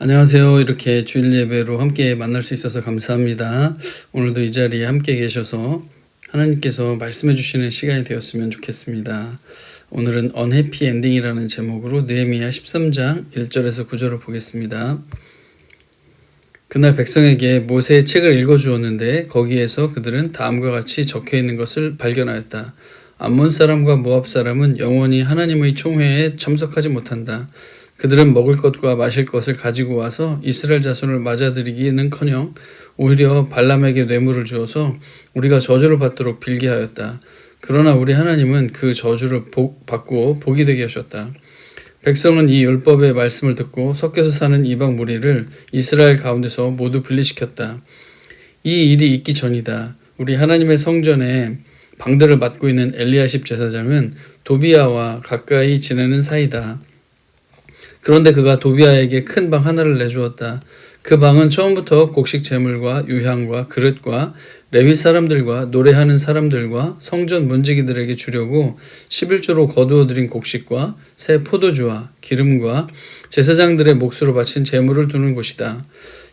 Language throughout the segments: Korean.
안녕하세요. 이렇게 주일 예배로 함께 만날 수 있어서 감사합니다. 오늘도 이 자리에 함께 계셔서 하나님께서 말씀해 주시는 시간이 되었으면 좋겠습니다. 오늘은 언해피 엔딩이라는 제목으로 느헤미야 13장 1절에서 9절을 보겠습니다. 그날 백성에게 모세의 책을 읽어 주었는데 거기에서 그들은 다음과 같이 적혀 있는 것을 발견하였다. 암몬 사람과 모압 사람은 영원히 하나님의 총회에 참석하지 못한다. 그들은 먹을 것과 마실 것을 가지고 와서 이스라엘 자손을 맞아들이기는커녕 오히려 발람에게 뇌물을 주어서 우리가 저주를 받도록 빌게 하였다. 그러나 우리 하나님은 그 저주를 복, 받고 복이 되게 하셨다. 백성은 이 율법의 말씀을 듣고 섞여서 사는 이방 무리를 이스라엘 가운데서 모두 분리시켰다. 이 일이 있기 전이다. 우리 하나님의 성전에 방들을 맡고 있는 엘리야십 제사장은 도비아와 가까이 지내는 사이다. 그런데 그가 도비아에게 큰 방 하나를 내주었다. 그 방은 처음부터 곡식 제물과 유향과 그릇과 레위 사람들과 노래하는 사람들과 성전 문지기들에게 주려고 11조로 거두어 들인 곡식과 새 포도주와 기름과 제사장들의 몫으로 바친 제물을 두는 곳이다.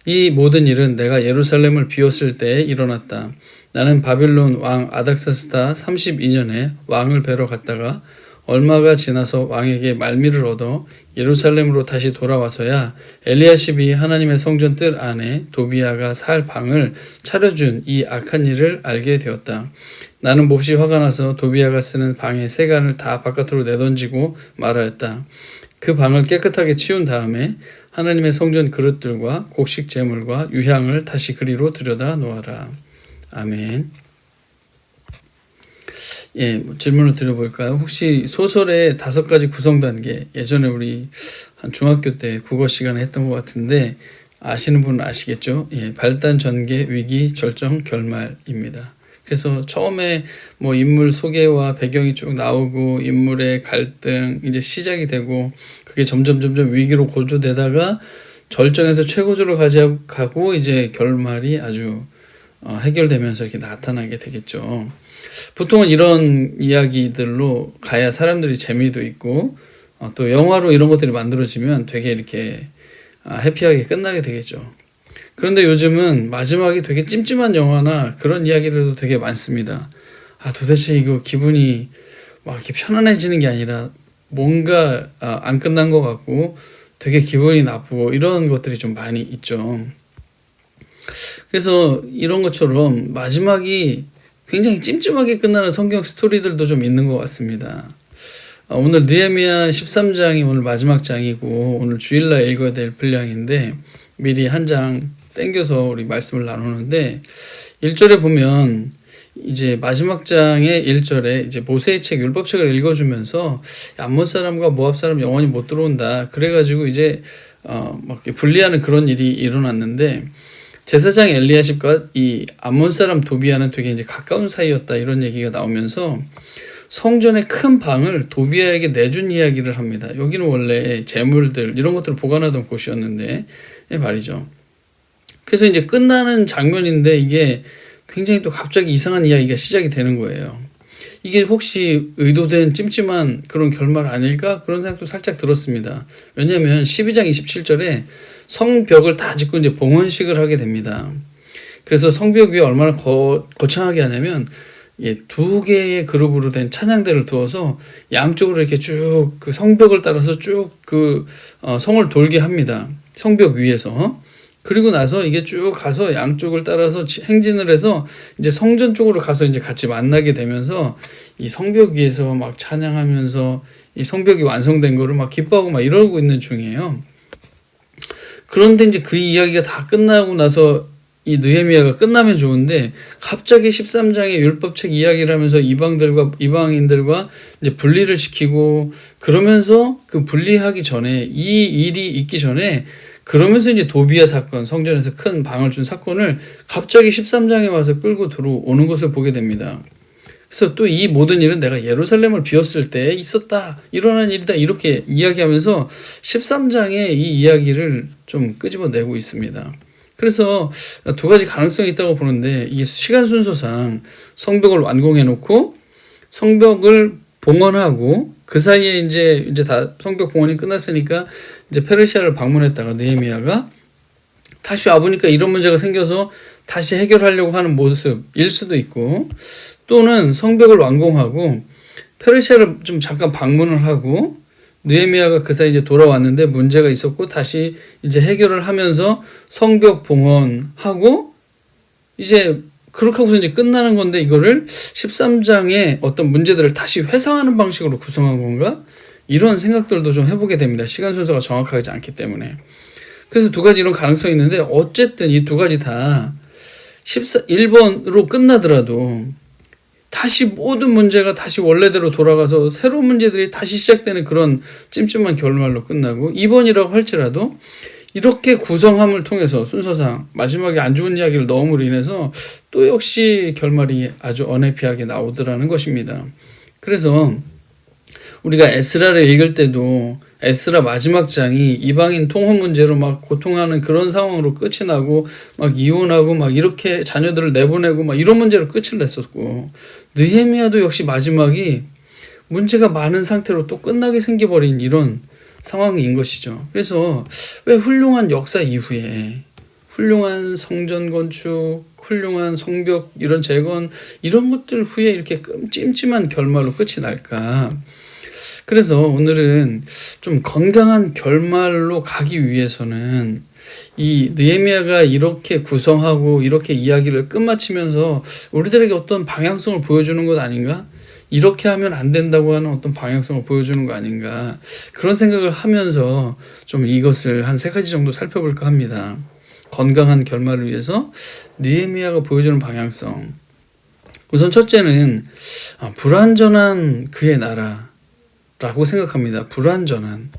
이 모든 일은 내가 예루살렘을 비웠을 때에 일어났다. 나는 바빌론 왕 아닥사스다 32년에 왕을 뵈러 갔다가 얼마가 지나서 왕에게 말미를 얻어 예루살렘으로 다시 돌아와서야 엘리야십이 하나님의 성전 뜰 안에 도비아가 살 방을 차려준 이 악한 일을 알게 되었다. 나는 몹시 화가 나서 도비아가 쓰는 방의 세간을 다 바깥으로 내던지고 말하였다. 그 방을 깨끗하게 치운 다음에 하나님의 성전 그릇들과 곡식 제물과 유향을 다시 그리로 들여다 놓아라. 아멘. 예, 뭐 질문을 드려볼까요? 혹시 소설의 다섯 가지 구성 단계 예전에 우리 한 중학교 때 국어 시간에 했던 것 같은데 아시는 분은 아시겠죠? 예, 발단, 전개, 위기, 절정, 결말입니다. 그래서 처음에 뭐 인물 소개와 배경이 쭉 나오고 인물의 갈등 이제 시작이 되고 그게 점점 점점 위기로 고조되다가 절정에서 최고조로 가고 이제 결말이 아주 어, 해결되면서 이렇게 나타나게 되겠죠. 보통은 이런 이야기들로 가야 사람들이 재미도 있고 어, 또 영화로 이런 것들이 만들어지면 되게 이렇게 아, 해피하게 끝나게 되겠죠. 그런데 요즘은 마지막이 되게 찜찜한 영화나 그런 이야기들도 되게 많습니다. 아, 도대체 이거 기분이 막 이렇게 편안해지는 게 아니라 뭔가 아, 안 끝난 것 같고 되게 기분이 나쁘고 이런 것들이 좀 많이 있죠. 그래서 이런 것처럼 마지막이 굉장히 찜찜하게 끝나는 성경 스토리들도 좀 있는 것 같습니다. 아, 오늘 느헤미야 13장이 오늘 마지막 장이고 오늘 주일날 읽어야 될 분량인데 미리 한 장 땡겨서 우리 말씀을 나누는데 1절에 보면 이제 마지막 장의 1절에 이제 모세의 책 율법책을 읽어주면서 암몬 사람과 모압 사람 영원히 못 들어온다. 그래가지고 이제 어막 분리하는 그런 일이 일어났는데 제사장 엘리야십과 이 암몬 사람 도비아는 되게 이제 가까운 사이였다 이런 얘기가 나오면서 성전의 큰 방을 도비아에게 내준 이야기를 합니다. 여기는 원래 재물들 이런 것들을 보관하던 곳이었는데 말이죠. 그래서 이제 끝나는 장면인데 이게 굉장히 또 갑자기 이상한 이야기가 시작이 되는 거예요. 이게 혹시 의도된 찜찜한 그런 결말 아닐까? 그런 생각도 살짝 들었습니다. 왜냐하면 12장 27절에 성벽을 다 짓고 이제 봉헌식을 하게 됩니다. 그래서 성벽 위에 얼마나 거, 거창하게 하냐면 예, 두 개의 그룹으로 된 찬양대를 두어서 양쪽으로 이렇게 쭉 그 성벽을 따라서 쭉그 어, 성을 돌게 합니다. 성벽 위에서. 그리고 나서 이게 쭉 가서 양쪽을 따라서 행진을 해서 이제 성전 쪽으로 가서 이제 같이 만나게 되면서 이 성벽 위에서 막 찬양하면서 이 성벽이 완성된 거를 막 기뻐하고 막 이러고 있는 중이에요. 그런데 이제 그 이야기가 다 끝나고 나서 이 느헤미야가 끝나면 좋은데 갑자기 13장의 율법책 이야기를 하면서 이방들과 이방인들과 이제 분리를 시키고 그러면서 그 분리하기 전에 이 일이 있기 전에 그러면서 이제 도비아 사건 성전에서 큰 방을 준 사건을 갑자기 13장에 와서 끌고 들어오는 것을 보게 됩니다. 그래서 또 이 모든 일은 내가 예루살렘을 비웠을 때 있었다. 일어난 일이다. 이렇게 이야기하면서 13장의 이 이야기를 좀 끄집어내고 있습니다. 그래서 두 가지 가능성이 있다고 보는데 이게 시간 순서상 성벽을 완공해 놓고 성벽을 봉헌하고 그 사이에 이제 이제 다 성벽 봉헌이 끝났으니까 이제 페르시아를 방문했다가 느헤미야가 다시 와 보니까 이런 문제가 생겨서 다시 해결하려고 하는 모습일 수도 있고 또는 성벽을 완공하고 페르시아를 좀 잠깐 방문을 하고 느헤미야가 그 사이 이제 돌아왔는데 문제가 있었고 다시 이제 해결을 하면서 성벽 봉헌하고 이제 그렇게 하고서 이제 끝나는 건데 이거를 13장의 어떤 문제들을 다시 회상하는 방식으로 구성한 건가? 이런 생각들도 좀 해보게 됩니다. 시간 순서가 정확하지 않기 때문에. 그래서 두 가지 이런 가능성이 있는데 어쨌든 이 두 가지 다 14, 1번으로 끝나더라도 다시 모든 문제가 다시 원래대로 돌아가서 새로운 문제들이 다시 시작되는 그런 찜찜한 결말로 끝나고 2번이라고 할지라도 이렇게 구성함을 통해서 순서상 마지막에 안 좋은 이야기를 넣음으로 인해서 또 역시 결말이 아주 어네피하게 나오더라는 것입니다. 그래서 우리가 에스라를 읽을 때도 에스라 마지막 장이 이방인 통혼 문제로 막 고통하는 그런 상황으로 끝이 나고 막 이혼하고 막 이렇게 자녀들을 내보내고 막 이런 문제로 끝을 냈었고 느헤미야도 역시 마지막이 문제가 많은 상태로 또 끝나게 생겨버린 이런 상황인 것이죠. 그래서 왜 훌륭한 역사 이후에 훌륭한 성전 건축, 훌륭한 성벽 이런 재건 이런 것들 후에 이렇게 끔- 찜찜한 결말로 끝이 날까? 그래서 오늘은 좀 건강한 결말로 가기 위해서는 이 느헤미야가 이렇게 구성하고 이렇게 이야기를 끝마치면서 우리들에게 어떤 방향성을 보여주는 것 아닌가? 이렇게 하면 안 된다고 하는 어떤 방향성을 보여주는 거 아닌가? 그런 생각을 하면서 좀 이것을 한 세 가지 정도 살펴볼까 합니다. 건강한 결말을 위해서 느헤미야가 보여주는 방향성. 우선 첫째는 아, 불완전한 그의 나라 라고 생각합니다. 불완전한.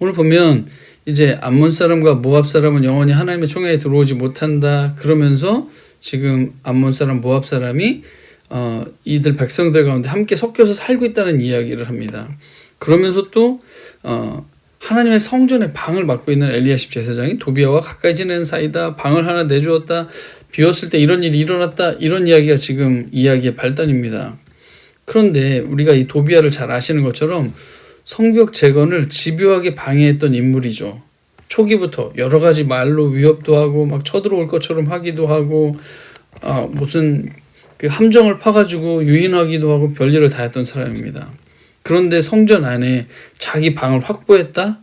오늘 보면 이제 암몬 사람과 모압 사람은 영원히 하나님의 총회에 들어오지 못한다. 그러면서 지금 암몬 사람, 모압 사람이 어, 이들 백성들 가운데 함께 섞여서 살고 있다는 이야기를 합니다. 그러면서 또 어, 하나님의 성전의 방을 맡고 있는 엘리야십 제사장이 도비아와 가까이 지내는 사이다. 방을 하나 내주었다. 비웠을 때 이런 일이 일어났다. 이런 이야기가 지금 이야기의 발단입니다. 그런데 우리가 이 도비아를 잘 아시는 것처럼 성벽 재건을 집요하게 방해했던 인물이죠. 초기부터 여러 가지 말로 위협도 하고 막 쳐들어올 것처럼 하기도 하고 아, 무슨 그 함정을 파가지고 유인하기도 하고 별일을 다 했던 사람입니다. 그런데 성전 안에 자기 방을 확보했다?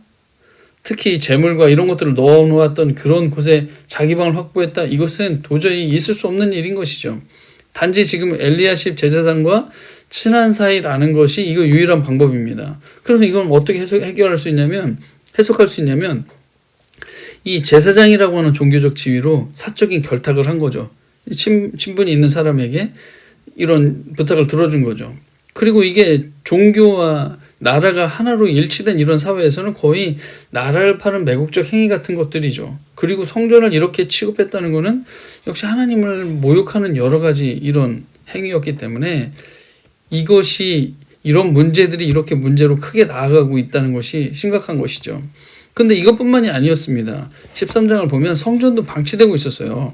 특히 재물과 이런 것들을 넣어놓았던 그런 곳에 자기 방을 확보했다? 이것은 도저히 있을 수 없는 일인 것이죠. 단지 지금 엘리야십 제사장과 친한 사이라는 것이 이거 유일한 방법입니다. 그래서 이건 어떻게 해석, 해결할 수 있냐면, 해석할 수 있냐면, 이 제사장이라고 하는 종교적 지위로 사적인 결탁을 한 거죠. 친, 친분이 있는 사람에게 이런 부탁을 들어준 거죠. 그리고 이게 종교와 나라가 하나로 일치된 이런 사회에서는 거의 나라를 파는 매국적 행위 같은 것들이죠. 그리고 성전을 이렇게 취급했다는 것은 역시 하나님을 모욕하는 여러 가지 이런 행위였기 때문에 이것이 이런 문제들이 이렇게 문제로 크게 나아가고 있다는 것이 심각한 것이죠. 근데 이것뿐만이 아니었습니다. 13장을 보면 성전도 방치되고 있었어요.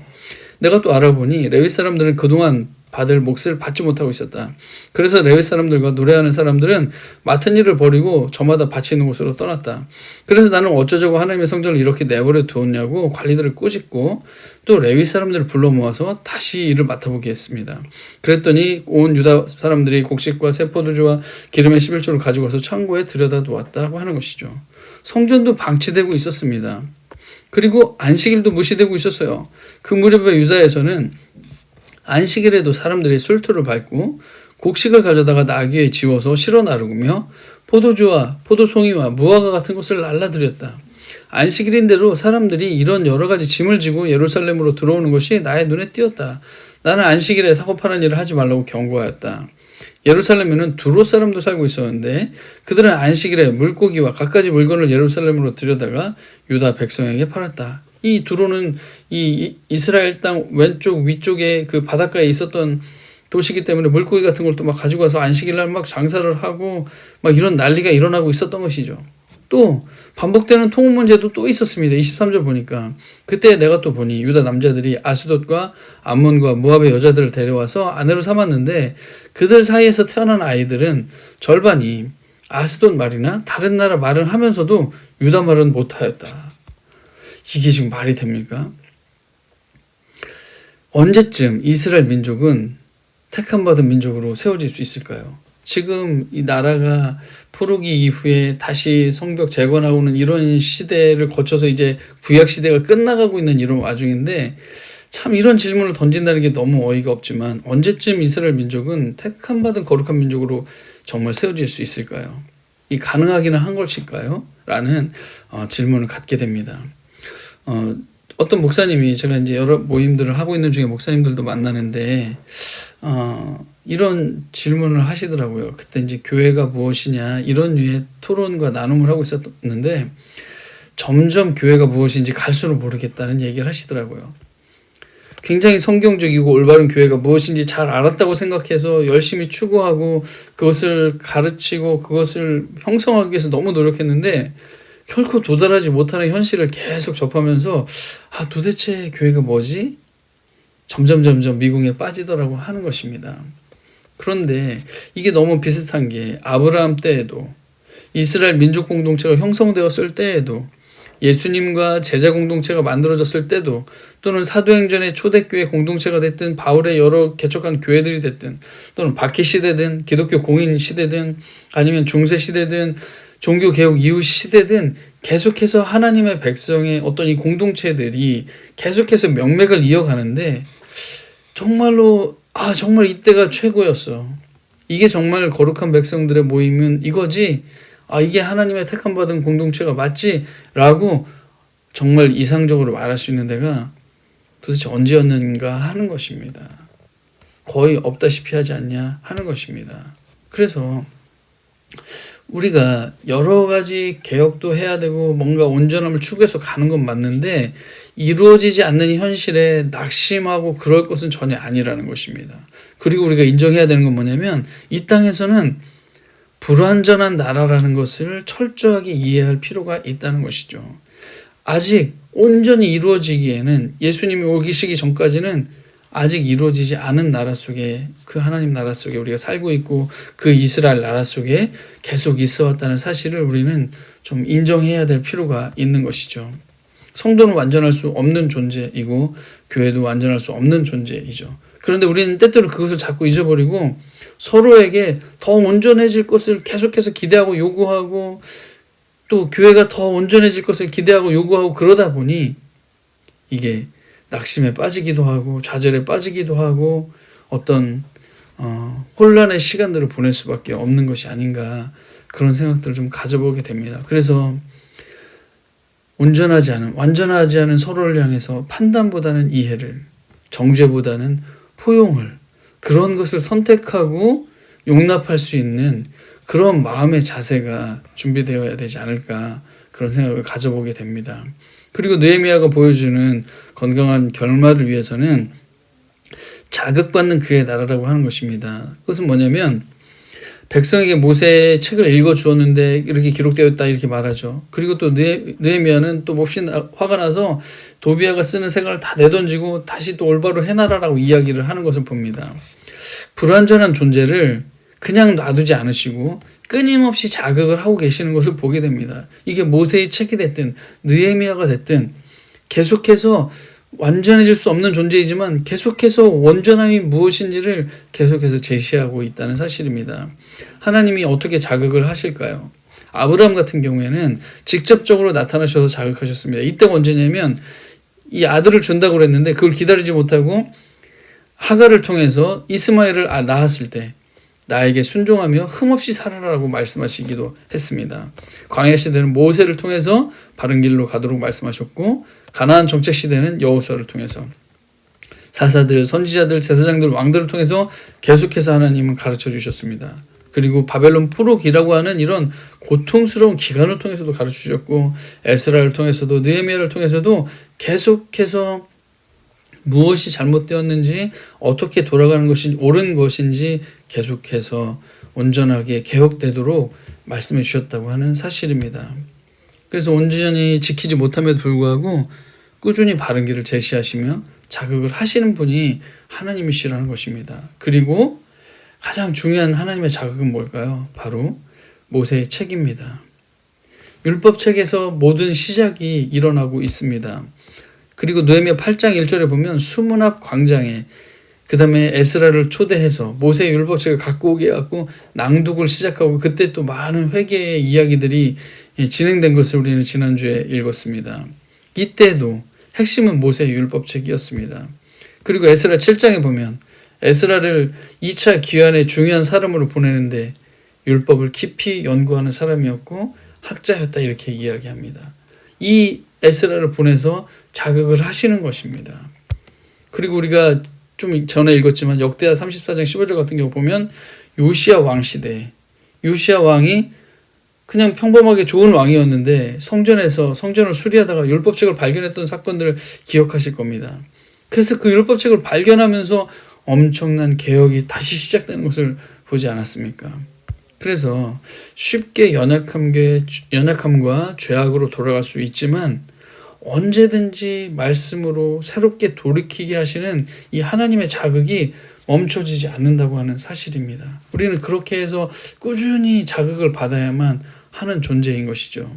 내가 또 알아보니 레위 사람들은 그동안 받을 몫을 받지 못하고 있었다. 그래서 레위 사람들과 노래하는 사람들은 맡은 일을 버리고 저마다 바치는 곳으로 떠났다. 그래서 나는 어쩌자고 하나님의 성전을 이렇게 내버려 두었냐고 관리들을 꾸짖고 또 레위 사람들을 불러 모아서 다시 일을 맡아보게 했습니다. 그랬더니 온 유다 사람들이 곡식과 새 포도주와 기름의 11조를 가지고 와서 창고에 들여다 놓았다고 하는 것이죠. 성전도 방치되고 있었습니다. 그리고 안식일도 무시되고 있었어요. 그 무렵에 유다에서는 안식일에도 사람들이 술투를 밟고 곡식을 가져다가 나귀에 지워서 실어 나르며 포도주와 포도송이와 무화과 같은 것을 날라들였다. 안식일인대로 사람들이 이런 여러 가지 짐을 지고 예루살렘으로 들어오는 것이 나의 눈에 띄었다. 나는 안식일에 사고 파는 일을 하지 말라고 경고하였다. 예루살렘에는 두로 사람도 살고 있었는데 그들은 안식일에 물고기와 갖가지 물건을 예루살렘으로 들여다가 유다 백성에게 팔았다. 이 두로는 이 이스라엘 땅 왼쪽 위쪽에 그 바닷가에 있었던 도시기 때문에 물고기 같은 걸 또 막 가지고 와서 안식일 날 막 장사를 하고 막 이런 난리가 일어나고 있었던 것이죠. 또 반복되는 통혼 문제도 또 있었습니다. 23절 보니까 그때 내가 또 보니 유다 남자들이 아스돗과 암몬과 모압의 여자들을 데려와서 아내로 삼았는데 그들 사이에서 태어난 아이들은 절반이 아스돈 말이나 다른 나라 말은 하면서도 유다 말은 못하였다. 이게 지금 말이 됩니까? 언제쯤 이스라엘 민족은 택함 받은 민족으로 세워질 수 있을까요? 지금 이 나라가 포로기 이후에 다시 성벽 재건하고는 이런 시대를 거쳐서 이제 구약 시대가 끝나가고 있는 이런 와중인데 참 이런 질문을 던진다는 게 너무 어이가 없지만 언제쯤 이스라엘 민족은 택함 받은 거룩한 민족으로 정말 세워질 수 있을까요? 이 가능하기는 한 것일까요? 라는 어, 질문을 갖게 됩니다. 어, 어떤 목사님이 제가 이제 여러 모임들을 하고 있는 중에 목사님들도 만나는데 어, 이런 질문을 하시더라고요. 그때 이제 교회가 무엇이냐 이런 류의 토론과 나눔을 하고 있었는데 점점 교회가 무엇인지 갈수록 모르겠다는 얘기를 하시더라고요. 굉장히 성경적이고 올바른 교회가 무엇인지 잘 알았다고 생각해서 열심히 추구하고 그것을 가르치고 그것을 형성하기 위해서 너무 노력했는데 결코 도달하지 못하는 현실을 계속 접하면서 아 도대체 교회가 뭐지? 점점 점점 미궁에 빠지더라고 하는 것입니다. 그런데 이게 너무 비슷한 게 아브라함 때에도 이스라엘 민족 공동체가 형성되었을 때에도 예수님과 제자 공동체가 만들어졌을 때도 또는 사도행전의 초대교회 공동체가 됐든 바울의 여러 개척한 교회들이 됐든 또는 박해 시대든 기독교 공인 시대든 아니면 중세 시대든 종교 개혁 이후 시대든 계속해서 하나님의 백성의 어떤 이 공동체들이 계속해서 명맥을 이어가는데 정말로 아 정말 이때가 최고였어. 이게 정말 거룩한 백성들의 모임은 이거지. 아 이게 하나님의 택함 받은 공동체가 맞지라고 정말 이상적으로 말할 수 있는 데가 도대체 언제였는가 하는 것입니다. 거의 없다시피 하지 않냐 하는 것입니다. 그래서 우리가 여러 가지 개혁도 해야 되고 뭔가 온전함을 추구해서 가는 건 맞는데 이루어지지 않는 현실에 낙심하고 그럴 것은 전혀 아니라는 것입니다. 그리고 우리가 인정해야 되는 건 뭐냐면 이 땅에서는 불완전한 나라라는 것을 철저하게 이해할 필요가 있다는 것이죠. 아직 온전히 이루어지기에는 예수님이 오기 시기 전까지는 아직 이루어지지 않은 나라 속에 그 하나님 나라 속에 우리가 살고 있고 그 이스라엘 나라 속에 계속 있어 왔다는 사실을 우리는 좀 인정해야 될 필요가 있는 것이죠. 성도는 완전할 수 없는 존재이고 교회도 완전할 수 없는 존재이죠. 그런데 우리는 때때로 그것을 자꾸 잊어버리고 서로에게 더 온전해질 것을 계속해서 기대하고 요구하고 또 교회가 더 온전해질 것을 기대하고 요구하고 그러다 보니 이게 낙심에 빠지기도 하고 좌절에 빠지기도 하고 어떤 어, 혼란의 시간들을 보낼 수밖에 없는 것이 아닌가 그런 생각들을 좀 가져보게 됩니다. 그래서 온전하지 않은 완전하지 않은 서로를 향해서 판단보다는 이해를 정죄보다는 포용을 그런 것을 선택하고 용납할 수 있는 그런 마음의 자세가 준비되어야 되지 않을까 그런 생각을 가져보게 됩니다. 그리고 느헤미야가 보여주는 건강한 결말을 위해서는 자극받는 그의 나라라고 하는 것입니다. 그것은 뭐냐면 백성에게 모세의 책을 읽어 주었는데 이렇게 기록되었다 이렇게 말하죠. 그리고 또 느헤미야는 또 몹시 화가 나서 도비아가 쓰는 생각을 다 내던지고 다시 또 올바로 해나라라고 이야기를 하는 것을 봅니다. 불완전한 존재를 그냥 놔두지 않으시고 끊임없이 자극을 하고 계시는 것을 보게 됩니다. 이게 모세의 책이 됐든 느헤미야가 됐든 계속해서 완전해질 수 없는 존재이지만 계속해서 원전함이 무엇인지를 계속해서 제시하고 있다는 사실입니다. 하나님이 어떻게 자극을 하실까요? 아브라함 같은 경우에는 직접적으로 나타나셔서 자극하셨습니다. 이때 언제냐면 이 아들을 준다고 그랬는데 그걸 기다리지 못하고 하가를 통해서 이스마엘을 아, 낳았을 때 나에게 순종하며 흠없이 살아라라고 말씀하시기도 했습니다. 광야 시대는 모세를 통해서 바른 길로 가도록 말씀하셨고 가나안 정책 시대는 여호수아를 통해서 사사들, 선지자들, 제사장들, 왕들을 통해서 계속해서 하나님은 가르쳐 주셨습니다. 그리고 바벨론 포로기라고 하는 이런 고통스러운 기간을 통해서도 가르쳐 주셨고 에스라를 통해서도 느헤미야를 통해서도 계속해서 무엇이 잘못되었는지 어떻게 돌아가는 것이 옳은 것인지 계속해서 온전하게 개혁되도록 말씀해 주셨다고 하는 사실입니다. 그래서 온전히 지키지 못함에도 불구하고 꾸준히 바른 길을 제시하시며 자극을 하시는 분이 하나님이시라는 것입니다. 그리고 가장 중요한 하나님의 자극은 뭘까요? 바로 모세의 책입니다. 율법 책에서 모든 시작이 일어나고 있습니다. 그리고 느헤미야 8장 1절에 보면 수문 앞 광장에 그 다음에 에스라를 초대해서 모세의 율법 책을 갖고 오게 해갖고 낭독을 시작하고 그때 또 많은 회개의 이야기들이 진행된 것을 우리는 지난주에 읽었습니다. 이때도 핵심은 모세의 율법 책이었습니다. 그리고 에스라 7장에 보면 에스라를 2차 기한의 중요한 사람으로 보내는데 율법을 깊이 연구하는 사람이었고 학자였다 이렇게 이야기합니다. 이 에스라를 보내서 자극을 하시는 것입니다. 그리고 우리가 좀 전에 읽었지만 역대하 34장 15절 같은 경우 보면 요시야 왕 시대 요시야 왕이 그냥 평범하게 좋은 왕이었는데 성전에서 성전을 수리하다가 율법책을 발견했던 사건들을 기억하실 겁니다. 그래서 그 율법책을 발견하면서 엄청난 개혁이 다시 시작되는 것을 보지 않았습니까? 그래서 쉽게 연약함과, 죄악으로 돌아갈 수 있지만 언제든지 말씀으로 새롭게 돌이키게 하시는 이 하나님의 자극이 멈춰지지 않는다고 하는 사실입니다. 우리는 그렇게 해서 꾸준히 자극을 받아야만 하는 존재인 것이죠.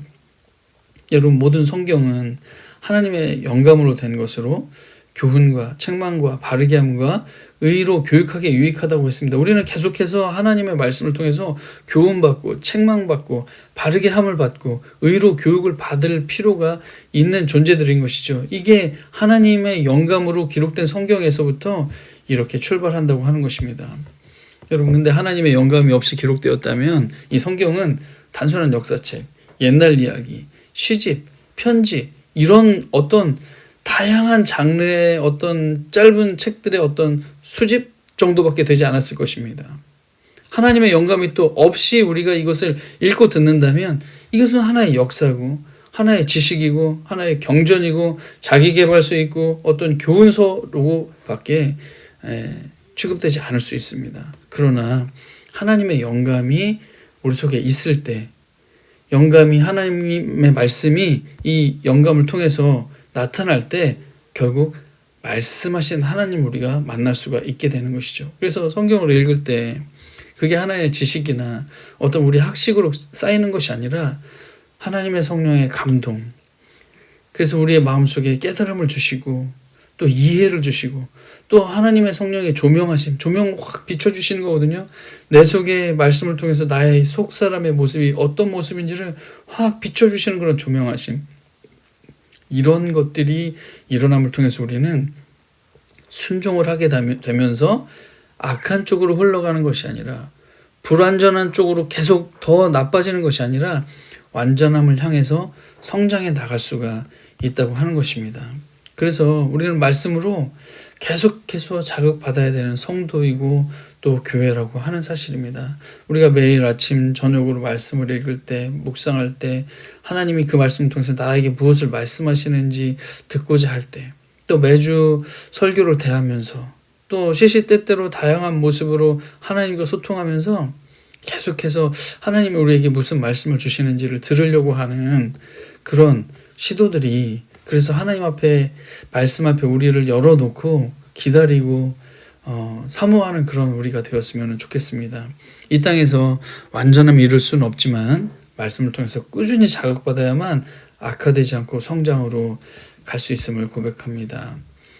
여러분, 모든 성경은 하나님의 영감으로 된 것으로 교훈과 책망과 바르게 함과 의로 교육하게 유익하다고 했습니다. 우리는 계속해서 하나님의 말씀을 통해서 교훈받고 책망받고 바르게 함을 받고 의로 교육을 받을 필요가 있는 존재들인 것이죠. 이게 하나님의 영감으로 기록된 성경에서부터 이렇게 출발한다고 하는 것입니다. 여러분 근데 하나님의 영감이 없이 기록되었다면 이 성경은 단순한 역사책, 옛날 이야기, 시집, 편지 이런 어떤 다양한 장르의 어떤 짧은 책들의 어떤 수집 정도밖에 되지 않았을 것입니다. 하나님의 영감이 또 없이 우리가 이것을 읽고 듣는다면 이것은 하나의 역사고 하나의 지식이고 하나의 경전이고 자기 개발서 있고 어떤 교훈서로밖에 취급되지 않을 수 있습니다. 그러나 하나님의 영감이 우리 속에 있을 때 영감이 하나님의 말씀이 이 영감을 통해서 나타날 때 결국 말씀하신 하나님 우리가 만날 수가 있게 되는 것이죠. 그래서 성경을 읽을 때 그게 하나의 지식이나 어떤 우리 학식으로 쌓이는 것이 아니라 하나님의 성령의 감동. 그래서 우리의 마음속에 깨달음을 주시고 또 이해를 주시고 또 하나님의 성령의 조명하심, 조명 확 비춰주시는 거거든요. 내 속에 말씀을 통해서 나의 속 사람의 모습이 어떤 모습인지를 확 비춰주시는 그런 조명하심. 이런 것들이 일어남을 통해서 우리는 순종을 하게 되면서 악한 쪽으로 흘러가는 것이 아니라 불완전한 쪽으로 계속 더 나빠지는 것이 아니라 완전함을 향해서 성장해 나갈 수가 있다고 하는 것입니다. 그래서 우리는 말씀으로 계속해서 자극받아야 되는 성도이고 또 교회라고 하는 사실입니다. 우리가 매일 아침 저녁으로 말씀을 읽을 때 묵상할 때 하나님이 그 말씀을 통해서 나에게 무엇을 말씀하시는지 듣고자 할 때 또 매주 설교를 대하면서 또 시시때때로 다양한 모습으로 하나님과 소통하면서 계속해서 하나님이 우리에게 무슨 말씀을 주시는지를 들으려고 하는 그런 시도들이 그래서 하나님 앞에 말씀 앞에 우리를 열어놓고 기다리고 어, 사모하는 그런 우리가 되었으면 좋겠습니다. 이 땅에서 완전함 이룰 수는 없지만 말씀을 통해서 꾸준히 자극받아야만 악화되지 않고 성장으로 갈 수 있음을 고백합니다.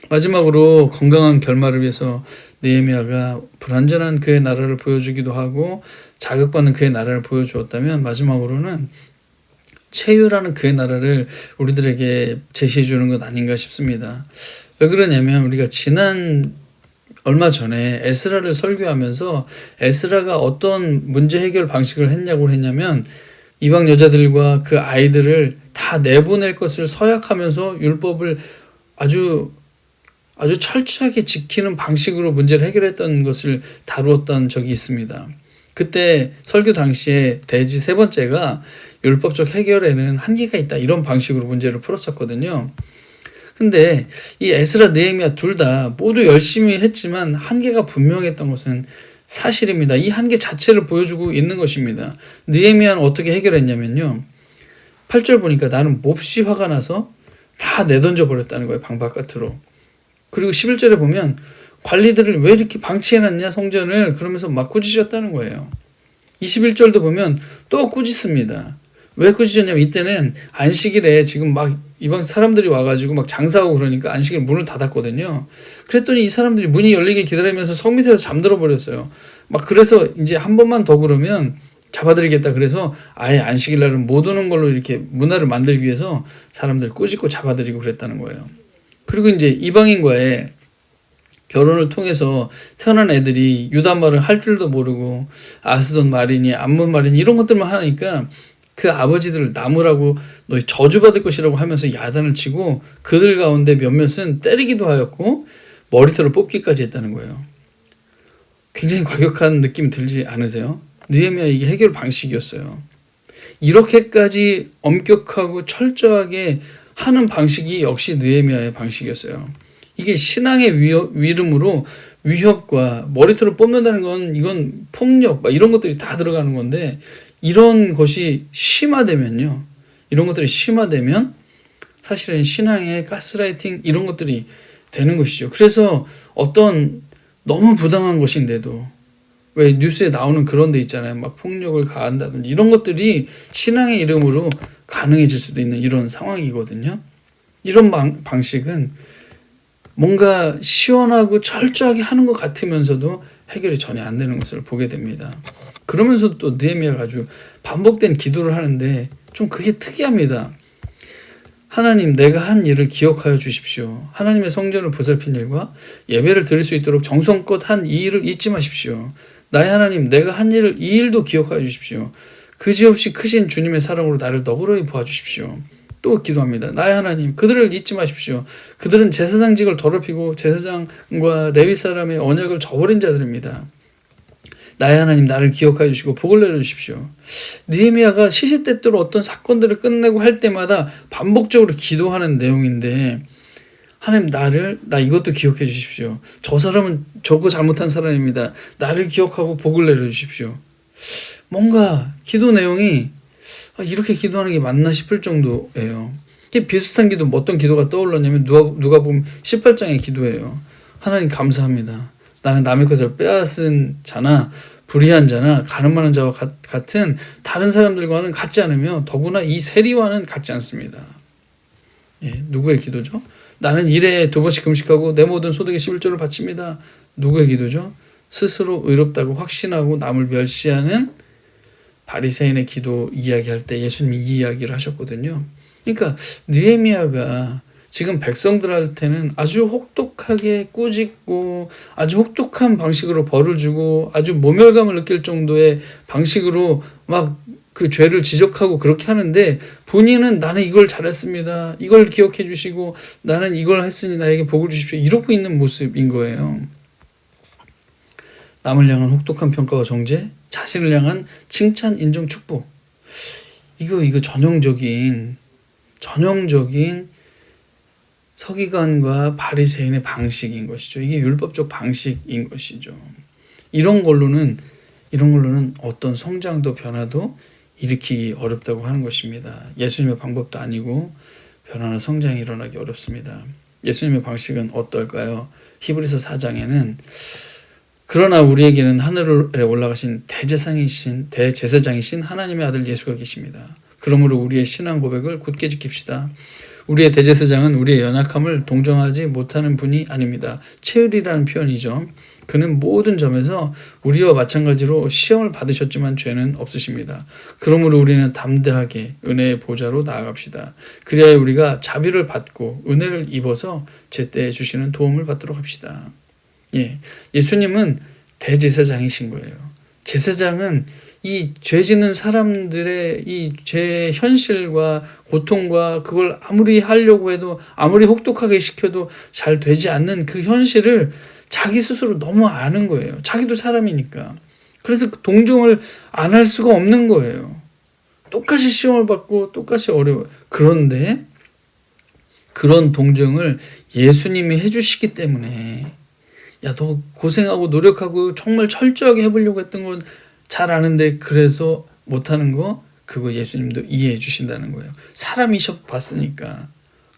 마지막으로 건강한 결말을 위해서 느헤미야가 불완전한 그의 나라를 보여주기도 하고 자극받는 그의 나라를 보여주었다면 마지막으로는 체유라는 그의 나라를 우리들에게 제시해 주는 것 아닌가 싶습니다. 왜 그러냐면 우리가 지난 얼마 전에 에스라를 설교하면서 에스라가 어떤 문제 해결 방식을 했냐고 했냐면 이방 여자들과 그 아이들을 다 내보낼 것을 서약하면서 율법을 아주 아주 철저하게 지키는 방식으로 문제를 해결했던 것을 다루었던 적이 있습니다. 그때 설교 당시에 대지 세 번째가 율법적 해결에는 한계가 있다 이런 방식으로 문제를 풀었었거든요. 근데 이 에스라 느헤미야 둘 다 모두 열심히 했지만 한계가 분명했던 것은 사실입니다. 이 한계 자체를 보여주고 있는 것입니다. 느헤미야는 어떻게 해결했냐면요. 8절 보니까 나는 몹시 화가 나서 다 내던져 버렸다는 거예요. 방 바깥으로. 그리고 11절에 보면 관리들을 왜 이렇게 방치해놨냐 성전을 그러면서 막 꾸짖었다는 거예요. 21절도 보면 또 꾸짖습니다. 왜 꾸짖었냐면 이때는 안식일에 지금 막 이방 사람들이 와가지고 막 장사하고 그러니까 안식일 문을 닫았거든요. 그랬더니 이 사람들이 문이 열리길 기다리면서 성 밑에서 잠들어 버렸어요. 막 그래서 이제 한 번만 더 그러면 잡아드리겠다. 그래서 아예 안식일 날은 못 오는 걸로 이렇게 문화를 만들기 위해서 사람들 꾸짖고 잡아들이고 그랬다는 거예요. 그리고 이제 이방인과의 결혼을 통해서 태어난 애들이 유다 말을 할 줄도 모르고 아스돈 말이니 암몬 말이니 이런 것들만 하니까 그 아버지들을 나무라고 너희 저주받을 것이라고 하면서 야단을 치고 그들 가운데 몇몇은 때리기도 하였고 머리털을 뽑기까지 했다는 거예요. 굉장히 과격한 느낌 들지 않으세요? 느헤미야 이게 해결 방식이었어요. 이렇게까지 엄격하고 철저하게 하는 방식이 역시 느헤미야의 방식이었어요. 이게 신앙의 위협, 위름으로 위협과 머리털을 뽑는다는 건 이건 폭력 막 이런 것들이 다 들어가는 건데 이런 것이 심화되면요. 이런 것들이 심화되면 사실은 신앙의 가스라이팅 이런 것들이 되는 것이죠. 그래서 어떤 너무 부당한 것인데도 왜 뉴스에 나오는 그런 데 있잖아요. 막 폭력을 가한다든지 이런 것들이 신앙의 이름으로 가능해질 수도 있는 이런 상황이거든요. 이런 방, 방식은 뭔가 시원하고 철저하게 하는 것 같으면서도 해결이 전혀 안 되는 것을 보게 됩니다. 그러면서 또 느헤미야가 아주 반복된 기도를 하는데 좀 그게 특이합니다. 하나님 내가 한 일을 기억하여 주십시오. 하나님의 성전을 보살핀 일과 예배를 드릴 수 있도록 정성껏 한 이 일을 잊지 마십시오. 나의 하나님 내가 한 일을 이 일도 기억하여 주십시오. 그지없이 크신 주님의 사랑으로 나를 너그러이 보아주십시오. 또 기도합니다. 나의 하나님 그들을 잊지 마십시오. 그들은 제사장직을 더럽히고 제사장과 레위 사람의 언약을 저버린 자들입니다. 나의 하나님 나를 기억하여 주시고 복을 내려 주십시오. 느헤미야가 시시때때로 어떤 사건들을 끝내고 할 때마다 반복적으로 기도하는 내용인데 하나님 나를 나 이것도 기억해 주십시오. 저 사람은 저거 잘못한 사람입니다. 나를 기억하고 복을 내려 주십시오. 뭔가 기도 내용이 아, 이렇게 기도하는 게 맞나 싶을 정도예요. 비슷한 기도 어떤 기도가 떠올랐냐면 누가 누가 보면 18장의 기도예요. 하나님 감사합니다. 나는 남의 것을 빼앗은 자나 불의한 자나 가늠하는 자와 같은 다른 사람들과는 같지 않으며 더구나 이 세리와는 같지 않습니다. 예, 누구의 기도죠? 나는 일에 두 번씩 금식하고 내 모든 소득의 11조를 바칩니다. 누구의 기도죠? 스스로 의롭다고 확신하고 남을 멸시하는 바리새인의 기도 이야기할 때 예수님이 이 이야기를 하셨거든요. 그러니까 느헤미야가 지금 백성들한테는 아주 혹독하게 꾸짖고 아주 혹독한 방식으로 벌을 주고 아주 모멸감을 느낄 정도의 방식으로 막 그 죄를 지적하고 그렇게 하는데 본인은 나는 이걸 잘했습니다. 이걸 기억해 주시고 나는 이걸 했으니 나에게 복을 주십시오. 이러고 있는 모습인 거예요. 남을 향한 혹독한 평가와 정죄, 자신을 향한 칭찬, 인정, 축복. 이거 이거 전형적인 전형적인 서기관과 바리새인의 방식인 것이죠. 이게 율법적 방식인 것이죠. 이런 걸로는 이런 걸로는 어떤 성장도 변화도 일으키기 어렵다고 하는 것입니다. 예수님의 방법도 아니고 변화나 성장이 일어나기 어렵습니다. 예수님의 방식은 어떨까요? 히브리서 4장에는 그러나 우리에게는 하늘에 올라가신 대제상이신 대제사장이신 하나님의 아들 예수가 계십니다. 그러므로 우리의 신앙 고백을 굳게 지킵시다. 우리의 대제사장은 우리의 연약함을 동정하지 못하는 분이 아닙니다. 체을이라는 표현이죠. 그는 모든 점에서 우리와 마찬가지로 시험을 받으셨지만 죄는 없으십니다. 그러므로 우리는 담대하게 은혜의 보좌로 나아갑시다. 그리하여 우리가 자비를 받고 은혜를 입어서 제때에 주시는 도움을 받도록 합시다. 예, 예수님은 대제사장이신 거예요. 제사장은 이죄 짓는 사람들의 이죄 현실과 고통과 그걸 아무리 하려고 해도 아무리 혹독하게 시켜도 잘 되지 않는 그 현실을 자기 스스로 너무 아는 거예요. 자기도 사람이니까. 그래서 그 동정을 안 할 수가 없는 거예요. 똑같이 시험을 받고 똑같이 어려워요. 그런데 그런 동정을 예수님이 해주시기 때문에 야, 너 고생하고 노력하고 정말 철저하게 해보려고 했던 건 잘 아는데 그래서 못하는 거 그거 예수님도 이해해 주신다는 거예요. 사람이셔 봤으니까.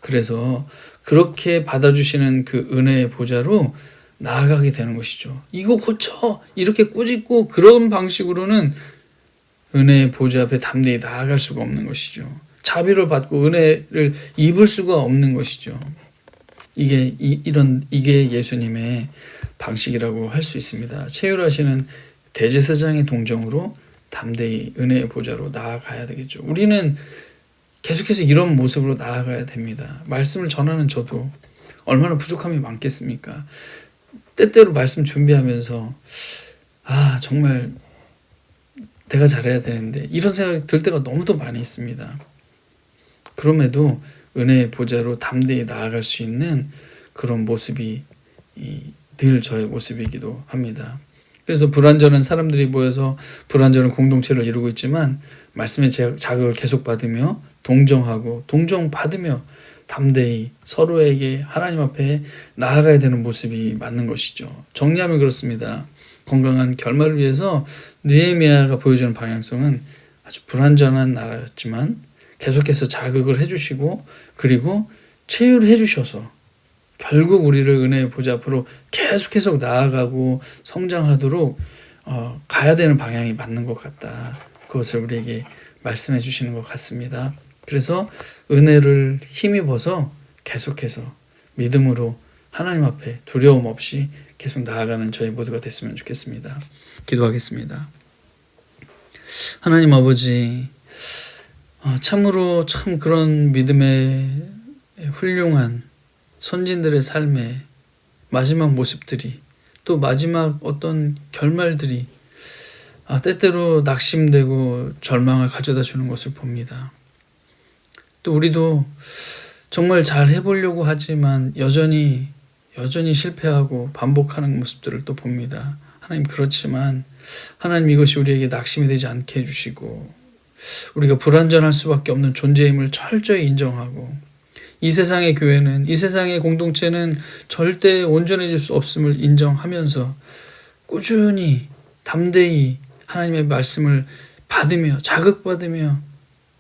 그래서 그렇게 받아주시는 그 은혜의 보좌로 나아가게 되는 것이죠. 이거 고쳐! 이렇게 꾸짖고 그런 방식으로는 은혜의 보좌 앞에 담대히 나아갈 수가 없는 것이죠. 자비를 받고 은혜를 입을 수가 없는 것이죠. 이게 이, 이런 이게 예수님의 방식이라고 할 수 있습니다. 체휼하시는 대제사장의 동정으로 담대히 은혜의 보좌로 나아가야 되겠죠. 우리는 계속해서 이런 모습으로 나아가야 됩니다. 말씀을 전하는 저도 얼마나 부족함이 많겠습니까? 때때로 말씀 준비하면서 아 정말 내가 잘해야 되는데 이런 생각이 들 때가 너무도 많이 있습니다. 그럼에도 은혜의 보좌로 담대히 나아갈 수 있는 그런 모습이 이, 늘 저의 모습이기도 합니다. 그래서 불완전한 사람들이 모여서 불완전한 공동체를 이루고 있지만 말씀의 제- 자극을 계속 받으며 동정하고 동정 받으며 담대히 서로에게 하나님 앞에 나아가야 되는 모습이 맞는 것이죠. 정리하면 그렇습니다. 건강한 결말을 위해서 느헤미야가 보여주는 방향성은 아주 불완전한 나라였지만 계속해서 자극을 해주시고 그리고 체휼을 해주셔서 결국 우리를 은혜의 보좌 앞으로 계속해서 나아가고 성장하도록 어, 가야 되는 방향이 맞는 것 같다. 그것을 우리에게 말씀해 주시는 것 같습니다. 그래서 은혜를 힘입어서 계속해서 믿음으로 하나님 앞에 두려움 없이 계속 나아가는 저희 모두가 됐으면 좋겠습니다. 기도하겠습니다. 하나님 아버지, 어, 참으로 참 그런 믿음의 훌륭한 선진들의 삶의 마지막 모습들이 또 마지막 어떤 결말들이 아, 때때로 낙심되고 절망을 가져다 주는 것을 봅니다. 또 우리도 정말 잘 해보려고 하지만 여전히 여전히 실패하고 반복하는 모습들을 또 봅니다. 하나님 그렇지만 하나님 이것이 우리에게 낙심이 되지 않게 해주시고 우리가 불완전할 수밖에 없는 존재임을 철저히 인정하고 이 세상의 교회는 이 세상의 공동체는 절대 온전해질 수 없음을 인정하면서 꾸준히 담대히 하나님의 말씀을 받으며 자극받으며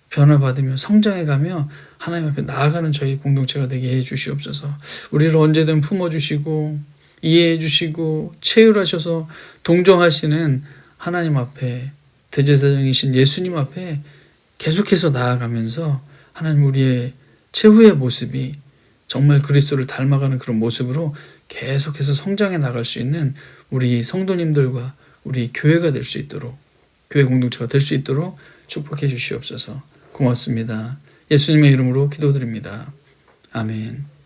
변화받으며 성장해가며 하나님 앞에 나아가는 저희 공동체가 되게 해 주시옵소서. 우리를 언제든 품어 주시고 이해해 주시고 체휼하셔서 동정하시는 하나님 앞에 대제사장이신 예수님 앞에 계속해서 나아가면서 하나님 우리의 최후의 모습이 정말 그리스도를 닮아가는 그런 모습으로 계속해서 성장해 나갈 수 있는 우리 성도님들과 우리 교회가 될 수 있도록 교회 공동체가 될 수 있도록 축복해 주시옵소서. 고맙습니다. 예수님의 이름으로 기도드립니다. 아멘.